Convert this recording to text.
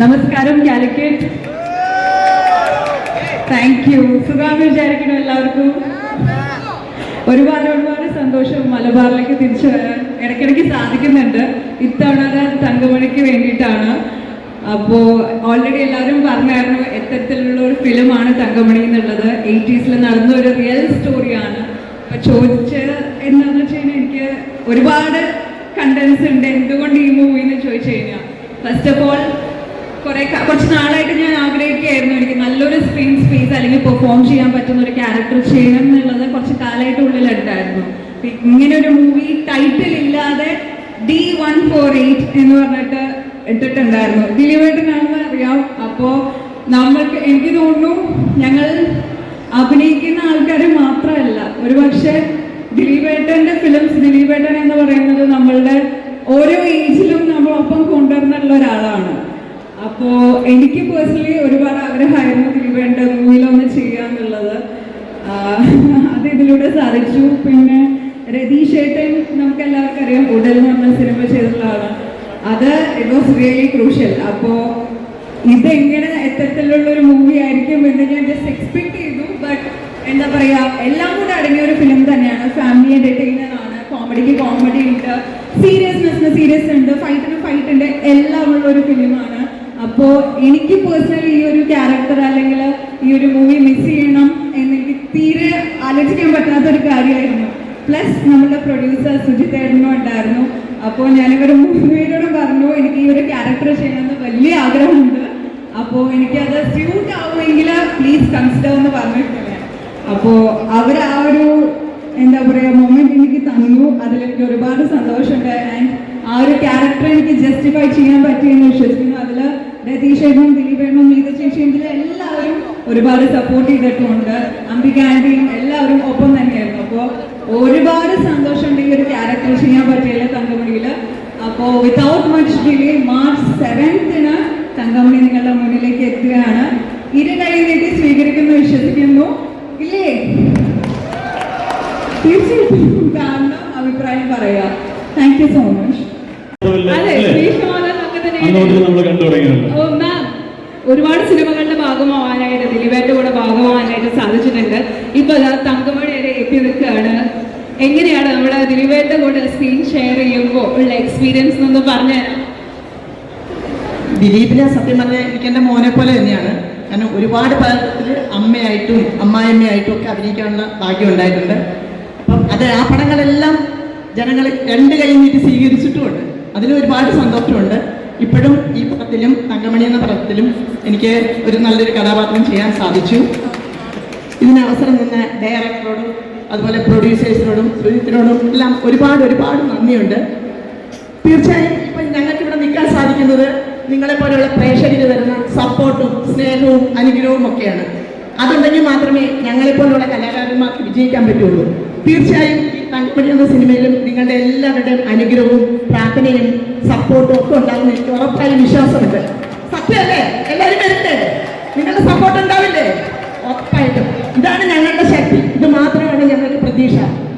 നമസ്കാരം Calicut. Thank you സുഖാ വിചാരിക്കണം എല്ലാവർക്കും. ഒരുപാട് ഒരുപാട് സന്തോഷം മലബാറിലേക്ക് തിരിച്ചു വരാൻ ഇടയ്ക്കിടയ്ക്ക് സാധിക്കുന്നുണ്ട്. ഇത്തവണ തങ്കമണിക്ക് വേണ്ടിയിട്ടാണ്. അപ്പോൾ ഓൾറെഡി എല്ലാവരും പറഞ്ഞായിരുന്നു എത്തരത്തിലുള്ള ഒരു ഫിലിമാണ് തങ്കമണി എന്നുള്ളത്. എയ്റ്റീസിൽ നടന്ന ഒരു റിയൽ സ്റ്റോറിയാണ് അപ്പൊ ചോദിച്ച എന്താണെന്ന് വെച്ച് കഴിഞ്ഞാൽ എനിക്ക് ഒരുപാട് കണ്ടൻസ് ഉണ്ട്. എന്തുകൊണ്ട് ഈ മൂവി എന്ന് ചോദിച്ചു കഴിഞ്ഞാൽ ഫസ്റ്റ് ഓഫ് ഓൾ കുറെ കുറച്ച് നാളായിട്ട് ഞാൻ ആഗ്രഹിക്കുകയായിരുന്നു എനിക്ക് നല്ലൊരു സ്ക്രീൻ സ്പേസ് അല്ലെങ്കിൽ പെർഫോം ചെയ്യാൻ പറ്റുന്ന ഒരു ക്യാരക്ടർ ചെയ്യണം എന്നുള്ളത് കുറച്ച് കാലമായിട്ട് ഉള്ളിലുണ്ടായിരുന്നു. ഇങ്ങനെ ഒരു മൂവി ടൈറ്റിൽ ഇല്ലാതെ ഡി വൺ ഫോർ എയ്റ്റ് എന്ന് പറഞ്ഞിട്ട് ഇട്ടിട്ടുണ്ടായിരുന്നു. ദിലീപേട്ടനാണെന്ന് അറിയാം. അപ്പോൾ നമ്മൾക്ക് എനിക്ക് തോന്നുന്നു ഞങ്ങൾ അഭിനയിക്കുന്ന ആൾക്കാർ മാത്രമല്ല ഒരുപക്ഷെ ദിലീപേട്ടന്റെ ഫിലിംസ് ദിലീപേട്ടൻ എന്ന് പറയുന്നത് നമ്മളുടെ ഓരോ ഏജിലും അപ്പോ എനിക്ക് പേഴ്സണലി ഒരുപാട് ആഗ്രഹമായിരുന്നു തിരുവേണ്ട മൂവിലൊന്ന് ചെയ്യാന്നുള്ളത്. എന്നുള്ളത് അത് ഇതിലൂടെ സാധിച്ചു. പിന്നെ രതീഷ് ഏട്ടൻ നമുക്ക് എല്ലാവർക്കും അറിയാം ഉടൽ നമ്മൾ സിനിമ ചെയ്തിട്ടുള്ള ആളാണ്. അത് ഇറ്റ് വാസ് റിയലി ക്രൂഷ്യൽ അപ്പോൾ ഇതെങ്ങനെ എത്തരത്തിലുള്ള ഒരു മൂവി ആയിരിക്കും എന്ന് ഞാൻ ജസ്റ്റ് എക്സ്പെക്ട് ചെയ്തു. ബട്ട് എന്താ പറയാ എല്ലാം കൂടെ അടങ്ങിയ ഒരു ഫിലിം തന്നെയാണ്. ഫാമിലി എന്റർടൈനർ ആണ്. കോമഡിക്ക് കോമഡി ഉണ്ട്. സീരിയസ്നെസ്സിന് സീരിയസ് ഉണ്ട്. ഫൈറ്റിന് ഫൈറ്റ് ഉണ്ട്. എല്ലാം ഉള്ള ഒരു ഫിലിമാണ് അപ്പോ എനിക്ക് പേഴ്സണലി ഈ ഒരു ക്യാരക്ടർ അല്ലെങ്കിൽ ഈ ഒരു മൂവി മിസ് ചെയ്യണം എന്ന് എനിക്ക് തീരെ ആലോചിക്കാൻ പറ്റാത്ത ഒരു കാര്യമായിരുന്നു. പ്ലസ് നമ്മുടെ പ്രൊഡ്യൂസർ സുജിത് ഏട്ടനും ഉണ്ടായിരുന്നു. അപ്പോൾ ഞാനിവർ മൂന്നുപേരോടും പറഞ്ഞു എനിക്ക് ഈ ഒരു ക്യാരക്ടർ ചെയ്യണമെന്ന് വലിയ ആഗ്രഹമുണ്ട്. അപ്പോൾ എനിക്കത് സ്യൂട്ട് ആവുമെങ്കിൽ പ്ലീസ് കൺസിഡർ എന്ന് പറഞ്ഞിട്ടുണ്ട് അപ്പോൾ അവർ ആ ഒരു എന്താ പറയുക മൊമെന്റ് എനിക്ക് തന്നു. അതിലെനിക്ക് ഒരുപാട് സന്തോഷമുണ്ട്. ആൻഡ് ആ ഒരു ക്യാരക്ടർ എനിക്ക് ജസ്റ്റിഫൈ ചെയ്യാൻ പറ്റിയെന്ന് വിശ്വസിക്കുന്നു. അതിൽ രതീഷേനും ദിലീപേനും നീത ചേച്ചിയും എല്ലാവരും ഒരുപാട് സപ്പോർട്ട് ചെയ്തിട്ടുമുണ്ട് അംബിക ആൻഡിയും എല്ലാവരും ഒപ്പം തന്നെയായിരുന്നു. അപ്പോൾ ഒരുപാട് സന്തോഷമുണ്ട് ഈ ഒരു ക്യാരക്ടർ ചെയ്യാൻ പറ്റിയില്ല തങ്കമണിയിൽ. അപ്പോ വിതൗട്ട് മച്ച് ഡിലേ മാർച്ച് സെവൻത്തിന് തങ്കമണി നിങ്ങളുടെ മുന്നിലേക്ക് എത്തുകയാണ്. ഇരു കൈ നീട്ടി സ്വീകരിക്കുന്നു വിശ്വസിക്കുന്നു. ഇല്ലേ? തീർച്ചയായിട്ടും കാരണം അഭിപ്രായം പറയാ. താങ്ക് യു സോ മച്ച് അതെ കണ്ടു തുടങ്ങിയിട്ടുണ്ട്. ഓ മാം ഒരുപാട് സിനിമകളുടെ ഭാഗമാവാനായിട്ട് ദിലീപേന്റെ കൂടെ ഭാഗമാവാനായിട്ട് സാധിച്ചിട്ടുണ്ട്. ഇപ്പൊ അതാ തങ്കമണി വരെ എത്തി നിൽക്കുകയാണ്. എങ്ങനെയാണ് നമ്മുടെ ദിലീപേന്റെ കൂടെ സ്ക്രീൻ ഷെയർ ചെയ്യുമ്പോൾ ഉള്ള എക്സ്പീരിയൻസ് എന്നൊന്ന് പറഞ്ഞുതരാം ദിലീപിനെ സത്യം പറഞ്ഞാൽ എനിക്ക് എന്റെ മോനെ പോലെ തന്നെയാണ്. കാരണം ഒരുപാട് പടത്തിൽ അമ്മയായിട്ടും അമ്മായിയമ്മയായിട്ടും ഒക്കെ അഭിനയിക്കാനുള്ള ഭാഗ്യം ഉണ്ടായിട്ടുണ്ട്. അപ്പം അത് ആ പടങ്ങളെല്ലാം ജനങ്ങൾ രണ്ട് കൈ നീട്ടി സ്വീകരിച്ചിട്ടുമുണ്ട്. അതിന് ഒരുപാട് സന്തോഷമുണ്ട്. ഇപ്പോഴും ഈ പടത്തിലും തങ്കമണി എന്ന പടത്തിലും എനിക്ക് ഒരു നല്ലൊരു കഥാപാത്രം ചെയ്യാൻ സാധിച്ചു. ഇതിന് അവസരം നിന്ന ഡയറക്ടറോടും അതുപോലെ പ്രൊഡ്യൂസേഴ്സിനോടും സുജിത്തിനോടും എല്ലാം ഒരുപാട് ഒരുപാട് നന്ദിയുണ്ട്. തീർച്ചയായും ഇപ്പം ഞങ്ങൾക്ക് ഇവിടെ നിൽക്കാൻ സാധിക്കുന്നത് നിങ്ങളെ പോലെയുള്ള പ്രേക്ഷകർ തരുന്ന സപ്പോർട്ടും സ്നേഹവും അനുഗ്രഹവും ഒക്കെയാണ്. അതുണ്ടെങ്കിൽ മാത്രമേ ഞങ്ങളെപ്പോലുള്ള കലാകാരന്മാർക്ക് വിജയിക്കാൻ പറ്റുള്ളൂ. തീർച്ചയായും തങ്കമണി എന്ന സിനിമയിലും നിങ്ങളുടെ എല്ലാവരുടെയും അനുഗ്രഹവും പ്രാർത്ഥനയും സപ്പോർട്ടും ഒക്കെ ഉണ്ടാകുന്ന എനിക്ക് ഉറപ്പായും വിശ്വാസമുണ്ട് സത്യമല്ലേ എല്ലാവരും വരട്ടെ? നിങ്ങളുടെ സപ്പോർട്ട് ഉണ്ടാവില്ലേ? ഉറപ്പായിട്ടും. ഇതാണ് ഞങ്ങളുടെ ശക്തി. ഇത് മാത്രമാണ് ഞങ്ങൾക്ക് പ്രതീക്ഷ.